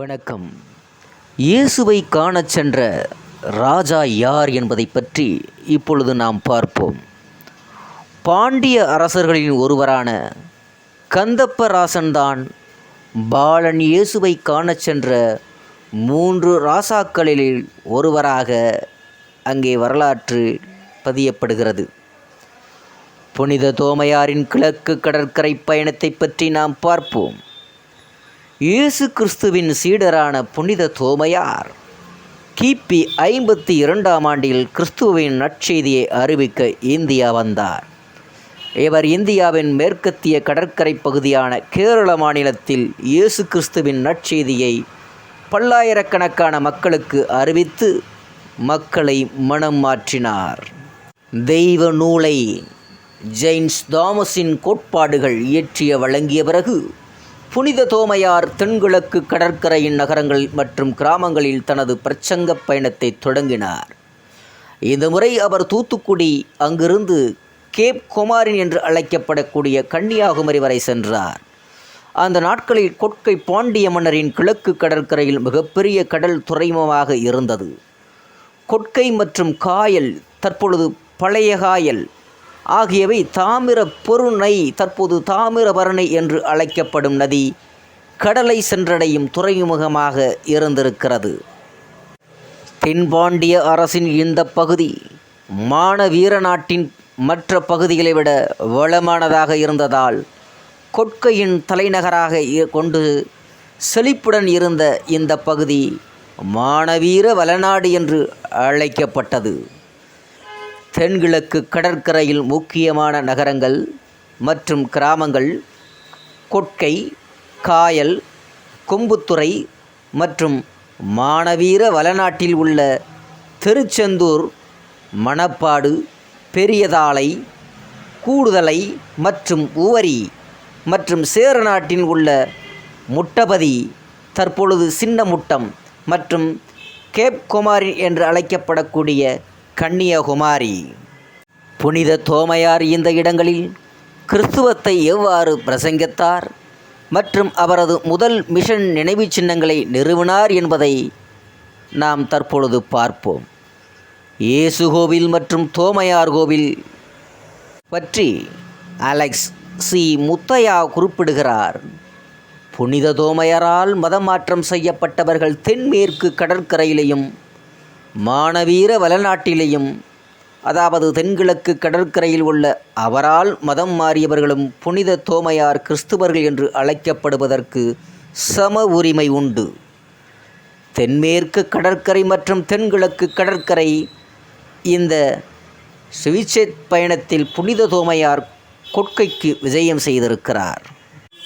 வணக்கம். இயேசுவை காணச் சென்ற ராஜா யார் என்பதை பற்றி இப்பொழுது நாம் பார்ப்போம். பாண்டிய அரசர்களின் ஒருவரான கந்தப்பராசன்தான் பாலன் இயேசுவை காணச் சென்ற மூன்று ராசாக்களில் ஒருவராக அங்கே வரலாற்று பதியப்படுகிறது. புனித தோமையாரின் கிழக்கு கடற்கரை பயணத்தை பற்றி நாம் பார்ப்போம். இயேசு கிறிஸ்துவின் சீடரான புனித தோமையார் கிபி ஐம்பத்தி இரண்டாம் ஆண்டில் கிறிஸ்துவின் நற்செய்தியை அறிவிக்க இந்தியா வந்தார். இவர் இந்தியாவின் மேற்கத்திய கடற்கரை பகுதியான கேரள மாநிலத்தில் இயேசு கிறிஸ்துவின் நற்செய்தியை பல்லாயிரக்கணக்கான மக்களுக்கு அறிவித்து மக்களை மனம் மாற்றினார். தெய்வ நூலை ஜெயின்ஸ் தாமஸின் கோட்பாடுகள் இயற்றிய வழங்கிய பிறகு புனித தோமையார் தென்கிழக்கு கடற்கரையின் நகரங்கள் மற்றும் கிராமங்களில் தனது பிரச்சங்க பயணத்தை தொடங்கினார். இந்த முறை அவர் தூத்துக்குடி அங்கிருந்து கேப் குமாரின் என்று அழைக்கப்படக்கூடிய கன்னியாகுமரி வரை சென்றார். அந்த நாட்களில் கொட்கை பாண்டிய மன்னரின் கிழக்கு கடற்கரையில் மிகப்பெரிய கடல் துறைமுகமாக இருந்தது. கொட்கை மற்றும் காயல் தற்பொழுது பழைய காயல் ஆகியவை தாமிர பொருணை தற்போது தாமிரபரணி என்று அழைக்கப்படும் நதி கடலை சென்றடையும் துறைமுகமாக இருந்திருக்கிறது. தென்பாண்டிய அரசின் இந்த பகுதி மானவீர நாட்டின் மற்ற பகுதிகளை விட வளமானதாக இருந்ததால் கொட்கையின் தலைநகராக இ- கொண்டு செழிப்புடன் இருந்த இந்த பகுதி மானவீர வளநாடு என்று அழைக்கப்பட்டது. தென்கிழக்கு கடற்கரையில் முக்கியமான நகரங்கள் மற்றும் கிராமங்கள் கொட்கை காயல் கொம்புத்துறை மற்றும் மானவீர வளநாட்டில் உள்ள திருச்செந்தூர் மணப்பாடு பெரியதாளை கூடுதலை மற்றும் உவரி மற்றும் சேரநாட்டில் உள்ள முட்டபதி தற்பொழுது சின்ன முட்டம் மற்றும் கேப் குமாரி என்று அழைக்கப்படக்கூடிய கன்னியகுமாரி. புனித தோமையார் இந்த இடங்களில் கிறிஸ்துவத்தை எவ்வாறு பிரசங்கித்தார் மற்றும் அவரது முதல் மிஷன் நினைவுச் சின்னங்களை நிறுவினார் என்பதை நாம் தற்பொழுது பார்ப்போம். இயேசு கோவில் மற்றும் தோமையார் கோவில் பற்றி அலெக்ஸ் சி. முத்தையா குறிப்பிடுகிறார். புனித தோமையரால் மதமாற்றம் செய்யப்பட்டவர்கள் தென்மேற்கு கடற்கரையிலையும் மானவீர வளநாட்டிலேயும் அதாவது தென்கிழக்கு கடற்கரையில் உள்ள அவரால் மதம் மாறியவர்களும் புனித தோமையார் கிறிஸ்துவர்கள் என்று அழைக்கப்படுவதற்கு சம உரிமை உண்டு. தென்மேற்கு கடற்கரை மற்றும் தென்கிழக்கு கடற்கரை இந்த சுவிச்சேத் பயணத்தில் புனித தோமையார் கொட்கைக்கு விஜயம் செய்திருக்கிறார்.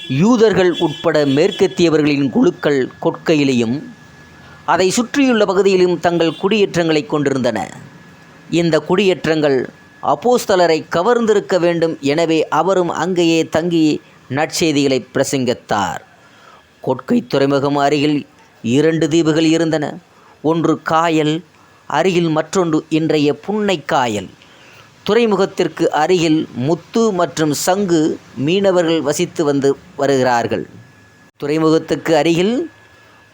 யூதர்கள் உட்பட மேற்கத்தியவர்களின் குழுக்கள் கொட்கையிலையும் அதை சுற்றியுள்ள பகுதியிலும் தங்கள் குடியேற்றங்களை கொண்டிருந்தன. இந்த குடியேற்றங்கள் அப்போஸ்தலரை கவர்ந்திருக்க வேண்டும் எனவே அவரும் அங்கேயே தங்கி நற்செய்திகளை பிரசங்கித்தார். கொட்கை துறைமுகம் அருகில் இரண்டு தீவுகள் இருந்தன. ஒன்று காயல் அருகில் மற்றொன்று இன்றைய புன்னை காயல். துறைமுகத்திற்கு அருகில் முத்து மற்றும் சங்கு மீனவர்கள் வசித்து வந்து வருகிறார்கள். துறைமுகத்துக்கு அருகில்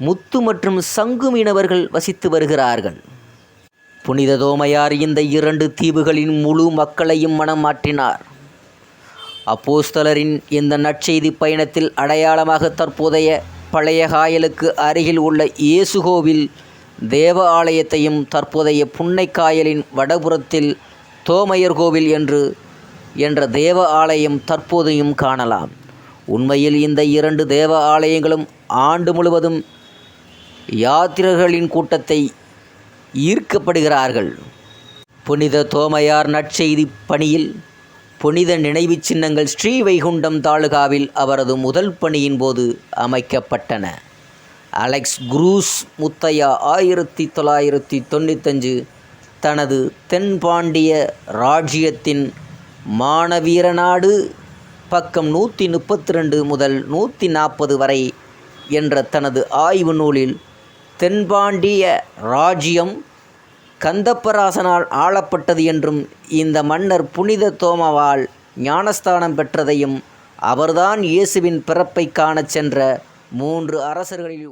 முத்து மற்றும் சங்கு மீனவர்கள் வசித்து வருகிறார்கள். புனித தோமையார் இந்த இரண்டு தீவுகளின் முழு மக்களையும் மனம் மாற்றினார் அப்போஸ்தலரின் இந்த நற்செய்தி பயணத்தில் அடையாளமாக தற்போதைய பழைய காயலுக்கு அருகில் உள்ள இயேசுகோவில் தேவ ஆலயத்தையும் தற்போதைய புன்னைக்காயலின் வடபுறத்தில் தோமையர் கோவில் என்று என்ற தேவ ஆலயம் தற்போதையும் காணலாம். உண்மையில் இந்த இரண்டு தேவ ஆலயங்களும் ஆண்டு முழுவதும் யாத்திரர்களின் கூட்டத்தை ஈர்க்கப்படுகிறார்கள். புனித தோமையார் நற்செய்தி பணியில் புனித நினைவு சின்னங்கள் ஸ்ரீவைகுண்டம் தாலுகாவில் அவரது முதல் பணியின் போது அமைக்கப்பட்டன. அலெக்ஸ் குரூஸ் முத்தையா ஆயிரத்தி தொள்ளாயிரத்தி தொண்ணூத்தஞ்சு தனது தென்பாண்டிய ராஜ்யத்தின் மானவீரநாடு பக்கம் நூற்றி முப்பத்தி ரெண்டு முதல் நூற்றி நாற்பது வரை என்ற தனது ஆய்வு நூலில் தென்பாண்டிய ராஜ்யம் கந்தப்பராசனால் ஆளப்பட்டது என்றும் இந்த மன்னர் புனித தோமவால் ஞானஸ்தானம் பெற்றதையும் அவர்தான் இயேசுவின் பிறப்பை காணச் சென்ற மூன்று அரசர்களில்